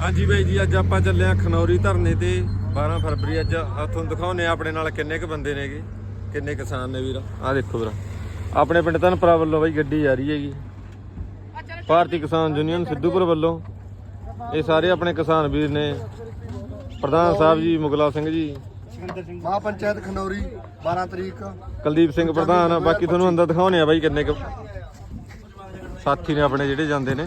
ਹਾਂਜੀ ਬਾਈ ਜੀ ਅੱਜ ਆਪਾਂ ਚੱਲੇ ਆ ਖਨੌਰੀ ਧਰਨੇ ਤੇ। 12 ਫਰਵਰੀ ਅੱਜ ਆ ਤੁਹਾਨੂੰ ਦਿਖਾਉਨੇ ਆ ਆਪਣੇ ਨਾਲ ਕਿੰਨੇ ਕ ਬੰਦੇ ਨੇਗੇ ਕਿੰਨੇ ਕਿਸਾਨ ਨੇ ਵੀਰ। ਆ ਦੇਖੋ ਵੀਰ ਆਪਣੇ ਪਿੰਡ ਧਨਪੁਰਾ ਵੱਲੋਂ ਬਾਈ ਗੱਡੀ ਜਾ ਰਹੀ ਹੈਗੀ। ਭਾਰਤੀ ਕਿਸਾਨ ਯੂਨੀਅਨ ਸਿੱਧੂਪੁਰ ਵੱਲੋਂ। ਇਹ ਸਾਰੇ ਆਪਣੇ ਕਿਸਾਨ ਵੀਰ ਨੇ। ਪ੍ਰਧਾਨ ਸਾਹਿਬ ਜੀ ਮੁਗਲਾ ਸਿੰਘ ਜੀ। ਮਹਾ ਪੰਚਾਇਤ ਖਨੌਰੀ 12 ਤਰੀਕ। ਕੁਲਦੀਪ ਸਿੰਘ ਪ੍ਰਧਾਨ ਬਾਕੀ ਤੁਹਾਨੂੰ ਅੰਦਰ ਦਿਖਾਉਨੇ ਆ ਬਾਈ ਕਿੰਨੇ ਕ ਸਾਥੀ ਨੇ ਆਪਣੇ ਜਿਹੜੇ ਜਾਂਦੇ ਨੇ।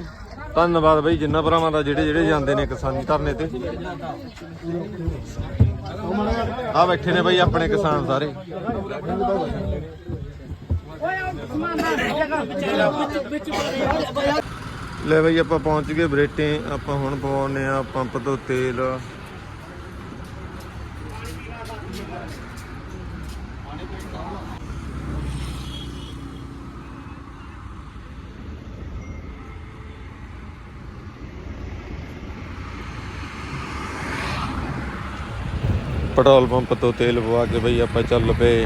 ਧੰਨਵਾਦ ਬਾਈ, ਜਿੰਨਾ ਭਰਾਵਾਂ ਦਾ ਜਿਹੜੇ ਜਿਹੜੇ ਜਾਂਦੇ ਨੇ ਕਿਸਾਨੀ ਧਰਨੇ ਤੇ। ਆ ਬੈਠੇ ਨੇ ਬਾਈ ਆਪਣੇ ਕਿਸਾਨ ਸਾਰੇ। ਲੈ ਬਾਈ, ਆਪਾਂ ਪਹੁੰਚ ਗਏ ਬਰੇਟੇ। ਆਪਾਂ ਹੁਣ ਪਵਾਉਨੇ ਆ ਪੰਪ ਤੋਂ ਤੇਲ। ਪੈਟਰੋਲ ਪੰਪ ਤੋਂ ਤੇਲ ਪਵਾ ਕੇ ਬਈ ਆਪਾਂ ਚੱਲ ਪਏ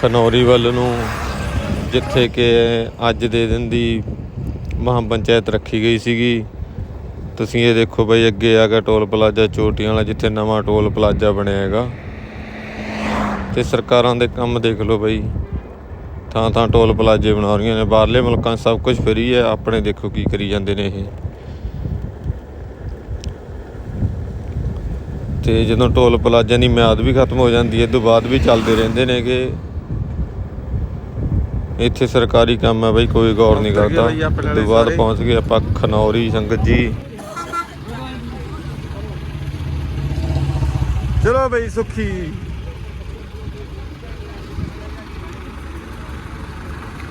ਖਨੌਰੀ ਵੱਲ ਨੂੰ, ਜਿੱਥੇ ਕਿ ਅੱਜ ਦੇ ਦਿਨ ਦੀ ਮਹਾਂ ਪੰਚਾਇਤ ਰੱਖੀ ਗਈ ਸੀਗੀ। ਤੁਸੀਂ ਇਹ ਦੇਖੋ ਬਈ ਅੱਗੇ ਆ ਗਿਆ ਟੋਲ ਪਲਾਜ਼ਾ, ਚੋਟੀਆਂ ਵਾਲਾ, ਜਿੱਥੇ ਨਵਾਂ ਟੋਲ ਪਲਾਜ਼ਾ ਬਣਿਆ ਹੈਗਾ। ਤੇ ਸਰਕਾਰਾਂ ਦੇ ਕੰਮ ਦੇਖ ਲਓ ਬਈ ਥਾਂ ਥਾਂ ਟੋਲ ਪਲਾਜ਼ੇ ਬਣਾ ਰਹੀਆਂ ਨੇ, ਬਾਹਰਲੇ ਮੁਲਕਾਂ ਸਭ ਕੁਝ ਫਰੀ ਹੈ, ਆਪਣੇ ਦੇਖੋ ਕੀ ਕਰੀ ਜਾਂਦੇ ਨੇ ਇਹ। ਤੇ ਜਦੋਂ ਟੋਲ ਪਲਾਜ਼ਾ ਦੀ ਮਿਆਦ ਵੀ ਖਤਮ ਹੋ ਜਾਂਦੀ ਹੈ ਤੋਂ ਬਾਅਦ ਵੀ ਚੱਲਦੇ ਰਹਿੰਦੇ ਨੇਗੇ। ਇੱਥੇ ਸਰਕਾਰੀ ਕੰਮ ਹੈ ਬਈ ਕੋਈ ਗੌਰ ਨਹੀਂ ਕਰਦਾ। ਤੋਂ ਬਾਅਦ ਪਹੁੰਚ ਗਏ ਆਪਾਂ ਖਨੌਰੀ ਸੰਗਤ ਜੀ। ਚਲੋ ਬਈ ਸੁਖੀ।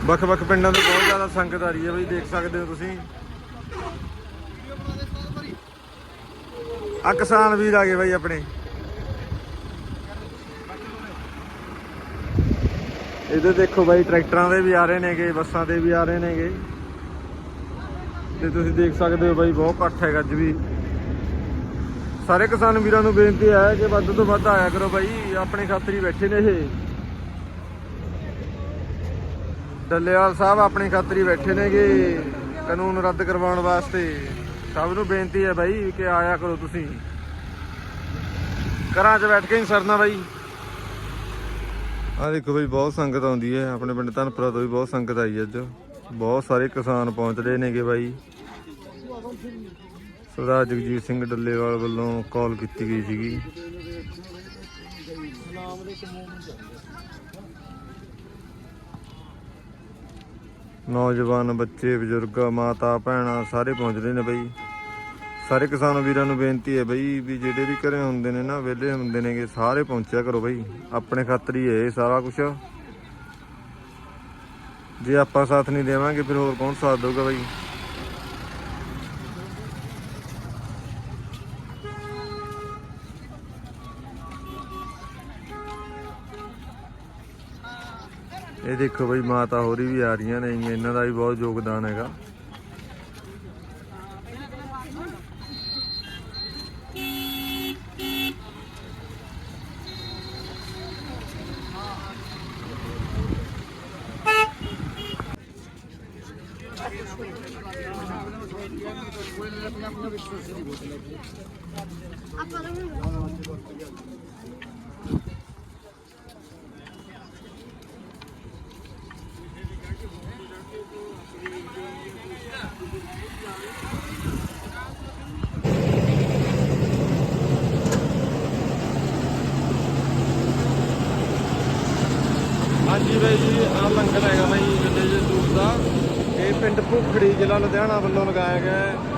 ਵੱਖ ਵੱਖ ਪਿੰਡਾਂ ਤੋਂ ਬਹੁਤ ਜ਼ਿਆਦਾ ਸੰਗਤ ਆ ਰਹੀ ਹੈ ਬਈ ਦੇਖ ਸਕਦੇ ਹੋ ਤੁਸੀਂ। ਆ ਕਿਸਾਨ ਵੀਰ ਆ ਗਏ ਬਾਈ ਆਪਣੇ। ਇਹਦੇ ਦੇਖੋ ਬਾਈ, ਟਰੈਕਟਰਾਂ ਦੇ ਵੀ ਆ ਰਹੇ ਨੇਗੇ, ਬੱਸਾਂ ਦੇ ਵੀ ਆ ਰਹੇ ਨੇਗੇ। ਤੇ ਤੁਸੀਂ ਦੇਖ ਸਕਦੇ ਹੋ ਬਾਈ, ਬਹੁਤ ਇਕੱਠ ਹੈਗਾ ਅੱਜ ਵੀ। ਸਾਰੇ ਕਿਸਾਨ ਵੀਰਾਂ ਨੂੰ ਬੇਨਤੀ ਹੈ ਕਿ ਵੱਧ ਤੋਂ ਵੱਧ ਆਇਆ ਕਰੋ ਬਾਈ, ਆਪਣੇ ਖਾਤਰ ਬੈਠੇ ਨੇ ਇਹ। ਡੱਲੇਵਾਲ ਸਾਹਿਬ ਆਪਣੀ ਖਾਤਰੀ ਹੀ ਬੈਠੇ ਨੇਗੇ, ਕਾਨੂੰਨ ਰੱਦ ਕਰਵਾਉਣ ਵਾਸਤੇ। ਸਭ ਨੂੰ ਬੇਨਤੀ ਹੈ ਬਾਈ ਕਿ ਆਇਆ ਕਰੋ ਤੁਸੀਂ। ਘਰਾਂ 'ਚ ਬੈਠ ਕੇ ਹੀ ਸਰਨਾ ਬਾਈ। ਆ ਦੇਖੋ ਬਾਈ, ਬਹੁਤ ਸੰਗਤ ਆਉਂਦੀ ਹੈ। ਆਪਣੇ ਪਿੰਡ ਧਨਪੁਰਾ ਤੋਂ ਵੀ ਬਹੁਤ ਸੰਗਤ ਆਈ ਅੱਜ। ਬਹੁਤ ਸਾਰੇ ਕਿਸਾਨ ਪਹੁੰਚ ਰਹੇ ਨੇਗੇ ਬਾਈ। ਸਰਦਾਰ ਜਗਜੀਤ ਸਿੰਘ ਡੱਲੇਵਾਲ ਵੱਲੋਂ ਕਾਲ ਕੀਤੀ ਗਈ ਸੀਗੀ। ਨੌਜਵਾਨ ਬੱਚੇ, ਬਜ਼ੁਰਗ, ਮਾਤਾ, ਭੈਣਾਂ ਸਾਰੇ ਪਹੁੰਚਦੇ ਨੇ ਬਈ। ਸਾਰੇ ਕਿਸਾਨ ਵੀਰਾਂ ਨੂੰ ਬੇਨਤੀ ਹੈ ਬਈ ਵੀ ਜਿਹੜੇ ਵੀ ਘਰੇ ਹੁੰਦੇ ਨੇ ਨਾ, ਵਿਹਲੇ ਹੁੰਦੇ ਨੇਗੇ, ਸਾਰੇ ਪਹੁੰਚਿਆ ਕਰੋ ਬਈ। ਆਪਣੇ ਖਾਤਰ ਹੀ ਹੈ ਸਾਰਾ ਕੁਝ ਜੇ ਆਪਾਂ ਸਾਥ ਨਹੀਂ ਦੇਵਾਂਗੇ, ਫਿਰ ਹੋਰ ਕੌਣ ਸਾਥ ਦੇਊਗਾ ਬਈ? ਇਹ ਦੇਖੋ ਬਈ, ਮਾਤਾ ਹੋਰੀ ਵੀ ਆ ਰਹੀਆਂ ਨੇ ਇਹਨਾਂ ਦਾ ਵੀ ਬਹੁਤ ਯੋਗਦਾਨ ਹੈਗਾ। ਹਾਂਜੀ ਬਾਈ ਜੀ ਆ ਲੰਗਰ ਹੈਗਾ ਬਾਈ ਵਿਲੇਜ ਦੂਰ ਦਾ। ਇਹ ਪਿੰਡ ਭੁਖੜੀ ਜ਼ਿਲ੍ਹਾ ਲੁਧਿਆਣਾ ਵੱਲੋਂ ਲਗਾਇਆ ਗਿਆ ਹੈ।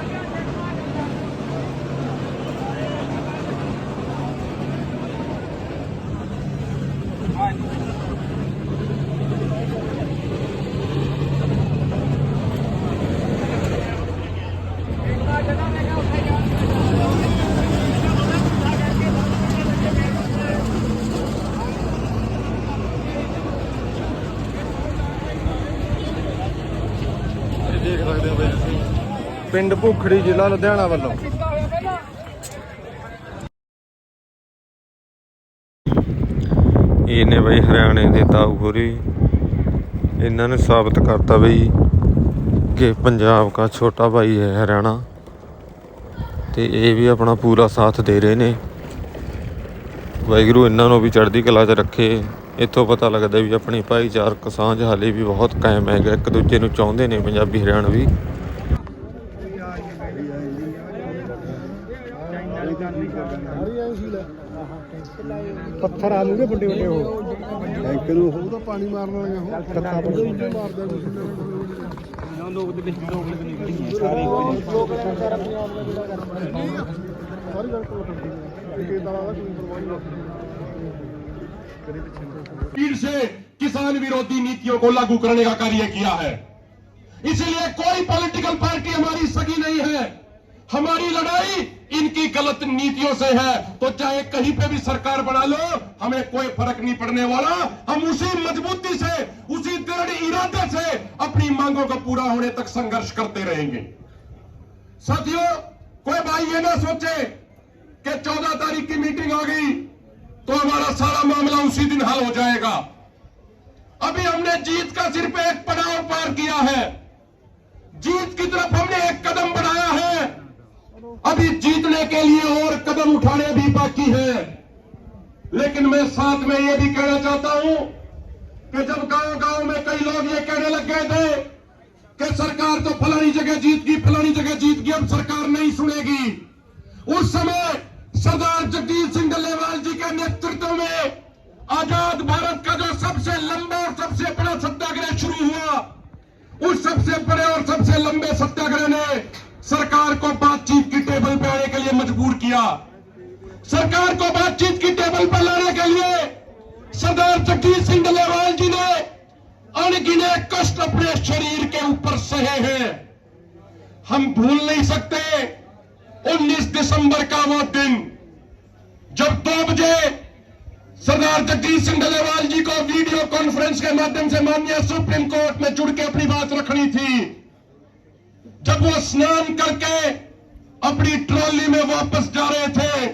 ਪਿੰਡ ਭੁਖੜੀ ਜ਼ਿਲ੍ਹਾ ਲੁਧਿਆਣਾ ਵੱਲੋਂ। ਇਹ ਨੇ ਬਈ ਹਰਿਆਣੇ ਦੇ ਤਾਊ ਇਹਨਾਂ ਨੇ ਸਾਬਤ ਕਰਤਾ ਬਈ ਕਿ ਪੰਜਾਬ ਦਾ ਛੋਟਾ ਭਾਈ ਹੈ ਹਰਿਆਣਾ। ਤੇ ਇਹ ਵੀ ਆਪਣਾ ਪੂਰਾ ਸਾਥ ਦੇ ਰਹੇ ਨੇ। ਵਾਹਿਗੁਰੂ ਇਹਨਾਂ ਨੂੰ ਵੀ ਚੜ੍ਹਦੀ ਕਲਾ 'ਚ ਰੱਖੇ। ਇੱਥੋਂ ਪਤਾ ਲੱਗਦਾ ਵੀ ਆਪਣੀ ਭਾਈਚਾਰਕ ਸਾਂਝ ਹਾਲੇ ਵੀ ਬਹੁਤ ਕਾਇਮ ਹੈਗਾ ਇੱਕ ਦੂਜੇ ਨੂੰ ਚਾਹੁੰਦੇ ਨੇ ਪੰਜਾਬੀ ਹਰਿਆਣਵੀ ਪੱਥਰ ਆਲੂ ਦੇ ਵੱਡੇ ਵੱਡੇ ਉਹ ਟੈਂਕ ਨੂੰ ਉਹ ਤਾਂ ਪਾਣੀ ਮਾਰਨ ਵਾਲੀਆਂ ਉਹ ਟੱਕਾ ਬੜਾ ਮਾਰਦਾ ਲੋਕ ਦੇ ਵਿੱਚ ਲੋਕ ਨਹੀਂ ਸਾਰੇ ਸਾਰੀ ਗੱਲ ਕੋਲ ਕਰਦੀ ਹੈ ਇਹ ਤਾਂ ਆਦਾ ਕੋਈ ਪਰਵਾਹ ਨਹੀਂ पीर से किसान विरोधी नीतियों को लागू करने का कार्य किया है इसलिए कोई पॉलिटिकल पार्टी हमारी सगी नहीं है हमारी लड़ाई इनकी गलत नीतियों से है तो चाहे कहीं पे भी सरकार बना लो, हमें कोई फ़र्क नहीं पड़ने वाला। हम उसी मजबूती से, उसी दृढ़ इरादे से अपनी मांगों का पूरा होने तक संघर्ष करते रहेंगे। साथियों, कोई भाई ये ना सोचे कि चौदह तारीख की मीटिंग आ गई तो हमारा सारा मामला उसी दिन हल हो जाएगा। अभी हमने जीत का सिर्फ़ एक पड़ाव पार किया है। जीत की तरफ़ हमने एक कदम बढ़ाया है अभी जीतने के लिए और कदम उठाने भी बाकी है। लेकिन मैं साथ में ये भी कहना चाहता हूँ कि जब गाँव गाँव में कई लोग ये कहने लग गए थे कि सरकार तो फलानी जगह जीत गई, फलानी जगह जीत गई, अब सरकार नहीं सुनेगी। उस समय सरदार जगदीश सिंह डल्लेवाल जी के नेतृत्व में आज़ाद भारत का जो सबसे लंबा और सबसे बड़ा सत्याग्रह शुरू हुआ, उस सबसे बड़े और सबसे लंबे सत्याग्रह ने सरकार को बातचीत लिए मजबूर किया। सरकार को बातचीत की टेबल पर लाने के लिए सरदार जगजीत सिंह डल्लेवाल जी ने अनगिने कष्ट अपने शरीर के ऊपर सहे हैं। हम भूल नहीं सकते 19 दिसंबर का वो दिन, जब दो बजे सरदार जगजीत सिंह डलेवाल जी को वीडियो कॉन्फ्रेंस के माध्यम से माननीय सुप्रीम कोर्ट में जुड़ के अपनी बात रखनी थी। जब वो स्नान करके अपनी ट्रॉली में वापस जा रहे थे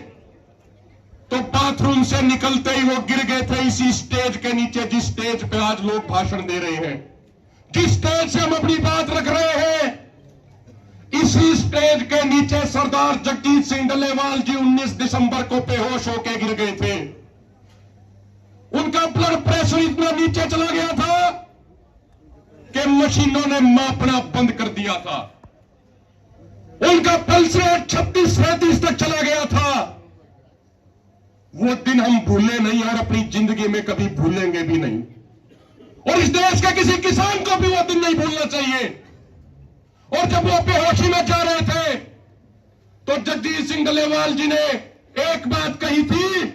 तो बाथरूम से निकलते ही वो गिर गए थे इसी स्टेज के नीचे जिस स्टेज पे आज लोग भाषण दे रहे हैं। जिस स्टेज से हम अपनी बात रख रहे हैं, इसी स्टेज के नीचे सरदार जगजीत सिंह डल्लेवाल जी 19 दिसंबर को बेहोश होकर गिर गए थे। उनका ब्लड प्रेशर इतना नीचे चला गया था कि मशीनों ने मापना बंद कर दिया था। उनका पल्स रेट छत्तीस सैंतीस तक चला गया था। वो दिन हम भूले नहीं और अपनी ज़िंदगी में कभी भूलेंगे भी नहीं। और इस देश के किसी किसान को भी वो दिन नहीं भूलना चाहिए। और जब वो बेहोशी में जा रहे थे तो जगदीश सिंह डलेवाल जी ने एक बात कही थी,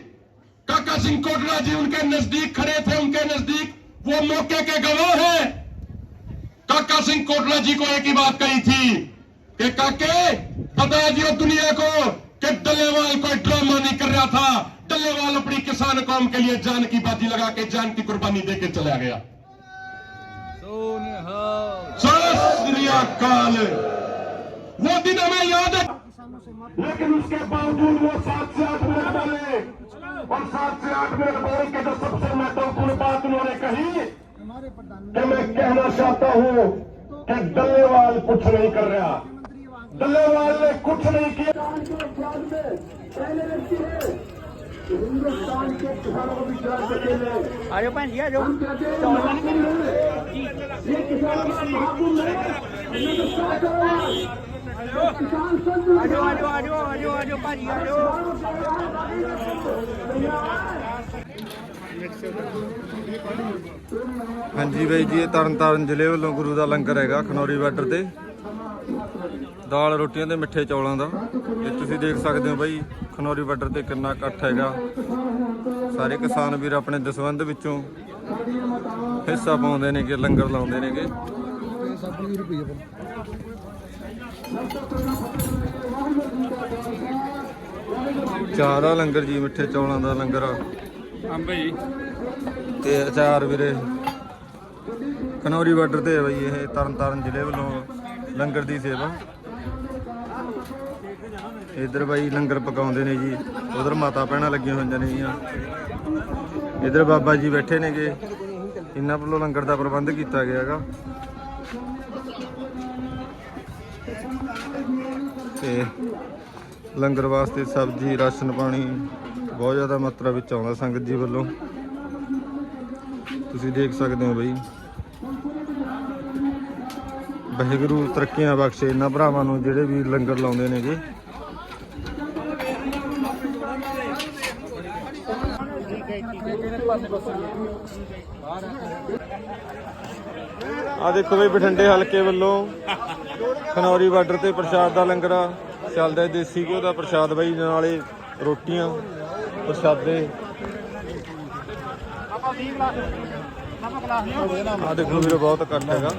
काका सिंह कोटरा जी उनके नज़दीक खड़े थे, उनके नज़दीक वो मौके के गवाह हैं। काका सिंह कोटरा जी को एक ही बात कही थी कि काके बता दियो दुनिया को कि डल्लेवाल कोई ड्रामा नहीं कर रहा था। डल्लेवाल अपनी किसान कौम के लिए जान की बाजी लगा के, जान की कुर्बानी देके चला गया। अकाल वो दिन हमें याद है। लेकिन उसके बावजूद वो सात से आठ मिनट बोले। और सात से आठ मिनट बोल के जो सबसे महत्वपूर्ण बात उन्होंने कही, कि मैं कहना चाहता हूँ कि डल्लेवाल कुछ नहीं कर रहा। डल्लेवाल ने कुछ नहीं किया ਆਜੋ ਭੈਣ ਜੀ ਆਜੋ ਚੌਲ ਆਜੋ ਆਜੋ ਆਜੋ ਆਜੋ ਆਜੋ ਭਾਜੀ ਆਜੋ ਹਾਂਜੀ ਬਾਈ ਜੀ ਇਹ ਤਰਨਤਾਰਨ ਜ਼ਿਲ੍ਹੇ ਵੱਲੋਂ ਗੁਰੂ ਦਾ ਲੰਗਰ ਹੈਗਾ ਖਨੌਰੀ ਬਾਰਡਰ ਤੇ ਦਾਲ ਰੋਟੀਆਂ ਤੇ ਮਿੱਠੇ ਚੌਲਾਂ ਦਾ। ਇਹ ਤੁਸੀਂ ਦੇਖ ਸਕਦੇ ਹੋ ਬਾਈ ਖਨੌਰੀ ਬਾਰਡਰ ਤੇ ਕਿੰਨਾ ਇਕੱਠ ਹੈਗਾ। ਸਾਰੇ ਕਿਸਾਨ ਵੀਰ ਆਪਣੇ ਦਸਵੰਧ ਵਿੱਚੋਂ ਹਿੱਸਾ ਪਾਉਂਦੇ ਨੇਗੇ ਲੰਗਰ ਲਾਉਂਦੇ ਨੇਗੇ। ਚਾਰ ਆ ਲੰਗਰ ਜੀ ਮਿੱਠੇ ਚੌਲਾਂ ਦਾ ਲੰਗਰ। ਅੰਬ ਜੀ ਤੇ ਅਚਾਰ ਵੀਰੇ ਖਨੌਰੀ ਬਾਰਡਰ ਤੇ ਹੈ ਬਈ ਇਹ ਤਰਨਤਾਰਨ ਜ਼ਿਲ੍ਹੇ ਵੱਲੋਂ ਲੰਗਰ ਦੀ ਸੇਵਾ। ਇਧਰ ਬਾਈ ਲੰਗਰ ਪਕਾਉਂਦੇ ਨੇ ਜੀ, ਉਧਰ ਮਾਤਾ ਭੈਣਾਂ ਲੱਗੀਆਂ ਹੋਈਆਂ ਨੇ ਜੀਆਂ। ਇਧਰ ਬਾਬਾ ਜੀ ਬੈਠੇ ਨੇਗੇ, ਇਹਨਾਂ ਵੱਲੋਂ ਲੰਗਰ ਦਾ ਪ੍ਰਬੰਧ ਕੀਤਾ ਗਿਆ ਹੈਗਾ। ਤੇ ਲੰਗਰ ਵਾਸਤੇ ਸਬਜ਼ੀ, ਰਾਸ਼ਨ ਪਾਣੀ ਬਹੁਤ ਜ਼ਿਆਦਾ ਮਾਤਰਾ ਵਿੱਚ ਆਉਂਦਾ ਸੰਗਤ ਜੀ ਵੱਲੋਂ। ਤੁਸੀਂ ਦੇਖ ਸਕਦੇ ਹੋ ਬਈ। ਵਾਹਿਗੁਰੂ ਤਰੱਕੀਆਂ ਬਖਸ਼ੇ ਇਹਨਾਂ ਭਰਾਵਾਂ ਨੂੰ ਜਿਹੜੇ ਵੀ ਲੰਗਰ ਲਾਉਂਦੇ ਨੇਗੇ। ਆ ਦੇਖੋ ਵੀ ਬਠਿੰਡੇ ਹਲਕੇ ਵੱਲੋਂ ਖਨੌਰੀ ਬਾਰਡਰ ਤੇ ਪ੍ਰਸ਼ਾਦ ਦਾ ਲੰਗਰ ਚੱਲਦਾ ਦੇਸੀ ਘਿਓ ਦਾ ਪ੍ਰਸ਼ਾਦ ਬਾਈ ਨਾਲੇ ਰੋਟੀਆਂ, ਪ੍ਰਸ਼ਾਦੇ। ਆ ਦੇਖੋ ਵੀਰੋ, ਬਹੁਤ ਇਕੱਠ ਹੈਗਾ।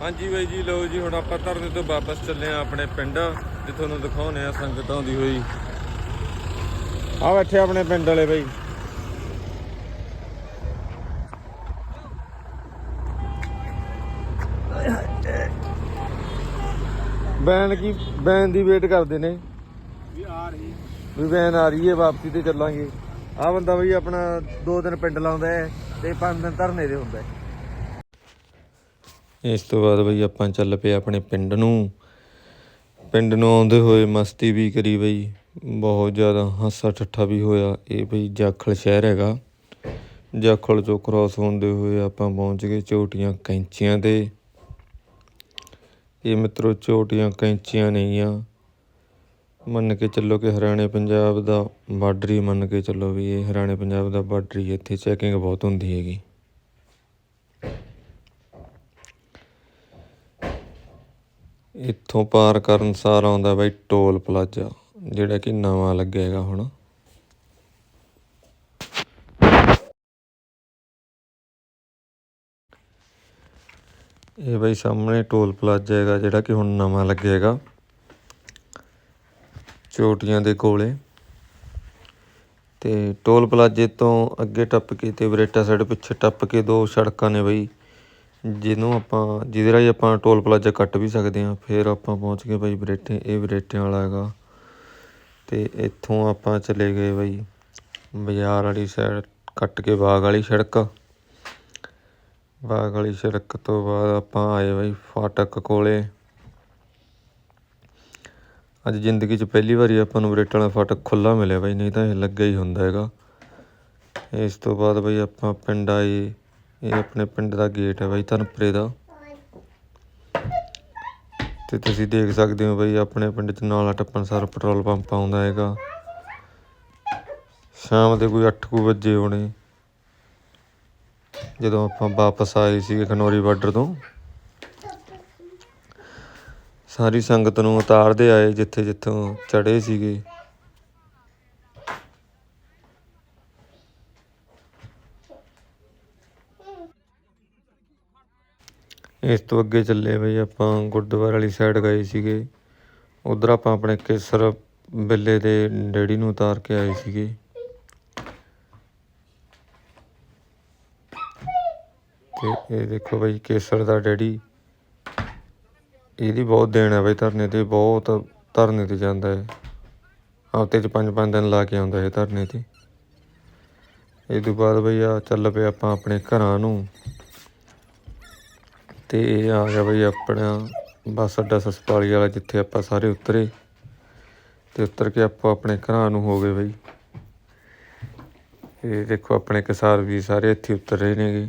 ਹਾਂਜੀ ਬਾਈ ਜੀ ਲਓ ਜੀ ਹੁਣ ਆਪਾਂ ਧਰਨੇ ਤੋਂ ਵਾਪਸ ਚੱਲੇ ਆ ਆਪਣੇ ਪਿੰਡ ਤੇ ਤੁਹਾਨੂੰ ਦਿਖਾਉਨੇ ਆ ਸੰਗਤ ਆਉਂਦੀ ਹੋਈ। ਆ ਬੈਠੇ ਆਪਣੇ ਪਿੰਡ ਵਾਲੇ ਬਾਈ। ਬੈਨ ਕੀ ਬੈਨ ਦੀ ਵੇਟ ਕਰਦੇ ਨੇ। ਵੀ ਆ ਰਹੀ ਵੀ ਵੈਨ ਆ ਰਹੀ ਹੈ ਵਾਪਸੀ ਤੇ ਚੱਲਾਂਗੇ। ਆ ਬੰਦਾ ਬਈ ਆਪਣਾ ਦੋ ਦਿਨ ਪਿੰਡ ਲਾਉਂਦਾ ਹੈ ਤੇ ਪੰਜ ਦਿਨ ਧਰਨੇ ਦੇ ਹੁੰਦਾ ਹੈ। ਇਸ ਤੋਂ ਬਾਅਦ ਬਈ ਆਪਾਂ ਚੱਲ ਪਏ ਆਪਣੇ ਪਿੰਡ ਨੂੰ। ਪਿੰਡ ਨੂੰ ਆਉਂਦੇ ਹੋਏ ਮਸਤੀ ਵੀ ਕਰੀ ਬਈ, ਬਹੁਤ ਜ਼ਿਆਦਾ ਹਾਸਾ ਠੱਠਾ ਵੀ ਹੋਇਆ। ਇਹ ਬਈ ਜਾਖਲ ਸ਼ਹਿਰ ਹੈਗਾ। ਜਾਖਲ ਚੋਂ ਕ੍ਰਾਸ ਹੁੰਦੇ ਹੋਏ ਆਪਾਂ ਪਹੁੰਚ ਗਏ ਝੋਟੀਆਂ ਕੈਂਚੀਆਂ ਤੇ। ਇਹ ਮਿੱਤਰੋ ਝੋਟੀਆਂ ਕੈਂਚੀਆਂ ਨਹੀਂ ਆ। ਮੰਨ ਕੇ ਚੱਲੋ ਕਿ ਹਰਿਆਣੇ ਪੰਜਾਬ ਦਾ ਬਾਰਡਰ ਹੀ ਮੰਨ ਕੇ ਚੱਲੋ ਵੀ ਇਹ ਹਰਿਆਣੇ ਪੰਜਾਬ ਦਾ ਬਾਰਡਰ ਹੀ ਇੱਥੇ ਚੈਕਿੰਗ ਬਹੁਤ ਹੁੰਦੀ ਹੈਗੀ। ਇੱਥੋਂ ਪਾਰ ਕਰਨ ਸਾਰ ਆਉਂਦਾ ਬਾਈ ਟੋਲ ਪਲਾਜ਼ਾ, ਜਿਹੜਾ ਕਿ ਨਵਾਂ ਲੱਗਿਆ ਹੈਗਾ ਹੁਣ। ਇਹ ਬਾਈ ਸਾਹਮਣੇ ਟੋਲ ਪਲਾਜ਼ਾ ਹੈਗਾ, ਜਿਹੜਾ ਕਿ ਹੁਣ ਨਵਾਂ ਲੱਗਿਆ ਹੈਗਾ। ਚੋਟੀਆਂ ਦੇ ਕੋਲੇ। ਤੇ ਟੋਲ ਪਲਾਜ਼ੇ ਤੋਂ ਅੱਗੇ ਟੱਪ ਕੇ ਤੇ ਬਰੇਟਾ ਸਾਈਡ ਪਿੱਛੇ ਟੱਪ ਕੇ ਦੋ ਸੜਕਾਂ ਨੇ ਬਈ। ਜਿਹਨੂੰ ਆਪਾਂ, ਜਿਹਦੇ ਰਾਹੀਂ ਆਪਾਂ ਟੋਲ ਪਲਾਜ਼ਾ ਕੱਟ ਵੀ ਸਕਦੇ ਹਾਂ, ਫਿਰ ਆਪਾਂ ਪਹੁੰਚ ਗਏ ਬਾਈ ਬਰੇਟੇ, ਇਹ ਬਰੇਟਿਆਂ ਵਾਲਾ ਹੈਗਾ। ਅਤੇ ਇੱਥੋਂ ਆਪਾਂ ਚਲੇ ਗਏ ਬਾਈ ਬਾਜ਼ਾਰ ਵਾਲੀ ਸਾਈਡ ਕੱਟ ਕੇ ਬਾਗ ਵਾਲੀ ਸੜਕ। ਬਾਗ ਵਾਲੀ ਸੜਕ ਤੋਂ ਬਾਅਦ ਆਪਾਂ ਆਏ ਬਾਈ ਫਾਟਕ ਕੋਲੇ। ਅੱਜ ਜ਼ਿੰਦਗੀ 'ਚ ਪਹਿਲੀ ਵਾਰੀ ਆਪਾਂ ਨੂੰ ਬਰੇਟਾਂ ਵਾਲਾ ਫਾਟਕ ਖੁੱਲਾ ਮਿਲਿਆ ਬਾਈ, ਨਹੀਂ ਤਾਂ ਇਹ ਲੱਗਿਆ ਹੀ ਹੁੰਦਾ ਹੈਗਾ। ਇਸ ਤੋਂ ਬਾਅਦ ਬਈ ਆਪਾਂ ਪਿੰਡ ਆਏ। ਇਹ ਆਪਣੇ ਪਿੰਡ ਦਾ ਗੇਟ ਹੈ ਬਾਈ, ਧਨਪੁਰੇ ਦਾ। ਤੇ ਤੁਸੀਂ ਦੇਖ ਸਕਦੇ ਹੋ ਬਾਈ, ਆਪਣੇ ਪਿੰਡ 'ਚ ਨਾਲਾ ਟੱਪਣ ਸਾਰ ਪੈਟਰੋਲ ਪੰਪ ਆਉਂਦਾ ਹੈਗਾ। ਸ਼ਾਮ ਦੇ ਕੋਈ 8 ਕੁ ਵਜੇ ਹੋਣੇ। ਜਦੋਂ ਆਪਾਂ ਵਾਪਸ ਆਏ ਸੀ ਖਨੌਰੀ ਬਾਰਡਰ ਤੋਂ। ਸਾਰੀ ਸੰਗਤ ਨੂੰ ਉਤਾਰਦੇ ਆਏ ਜਿੱਥੇ ਜਿੱਥੋਂ ਚੜੇ ਸੀਗੇ। ਇਸ ਤੋਂ ਅੱਗੇ ਚੱਲੇ ਬਈ ਆਪਾਂ ਗੁਰਦੁਆਰੇ ਵਾਲੀ ਸਾਈਡ ਗਏ ਸੀਗੇ। ਉੱਧਰ ਆਪਾਂ ਆਪਣੇ ਕੇਸਰ ਬਿੱਲੇ ਦੇ ਡੈਡੀ ਨੂੰ ਉਤਾਰ ਕੇ ਆਏ ਸੀਗੇ। ਤੇ ਇਹ ਦੇਖੋ ਬਈ ਕੇਸਰ ਦਾ ਡੈਡੀ, ਇਹਦੀ ਬਹੁਤ ਦੇਣ ਹੈ ਬਈ ਧਰਨੇ ਤੇ, ਬਹੁਤ ਧਰਨੇ ਤੇ ਜਾਂਦਾ ਹੈ ਹਫ਼ਤੇ 'ਚ ਪੰਜ ਪੰਜ ਦਿਨ ਲਾ ਕੇ ਆਉਂਦਾ ਹੈ ਧਰਨੇ ਤੇ। ਇਹ ਤੋਂ ਬਾਅਦ ਬਈ ਆ ਚੱਲ ਪਏ ਆਪਾਂ ਆਪਣੇ ਘਰਾਂ ਨੂੰ। ਤੇ ਇਹ ਆ ਗਿਆ ਬਈ ਆਪਣਾ ਬੱਸ ਅੱਡਾ ਸਸਪਾਲੀ ਵਾਲਾ ਜਿੱਥੇ ਆਪਾਂ ਸਾਰੇ ਉਤਰੇ ਤੇ ਉਤਰ ਕੇ ਆਪਾਂ ਆਪਣੇ ਘਰਾਂ ਨੂੰ ਹੋ ਗਏ ਬਈ। ਇਹ ਦੇਖੋ ਆਪਣੇ ਕਿਸਾਰ ਵੀ ਸਾਰੇ ਇੱਥੇ ਉਤਰ ਰਹੇ ਨੇਗੇ।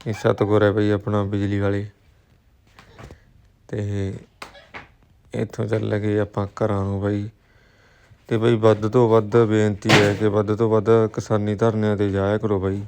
ਇਹ ਸਤਗੁਰ ਹੈ ਬਈ ਆਪਣਾ ਬਿਜਲੀ ਵਾਲੇ। ਤੇ ਇੱਥੋਂ ਚੱਲ ਗਏ ਆਪਾਂ ਘਰਾਂ ਨੂੰ ਬਈ। ਤੇ ਬਈ ਵੱਧ ਤੋਂ ਵੱਧ ਬੇਨਤੀ ਹੈ ਕਿ ਵੱਧ ਤੋਂ ਵੱਧ ਕਿਸਾਨੀ ਧਰਨਿਆਂ ਤੇ ਜਾਇਆ ਕਰੋ ਬਈ।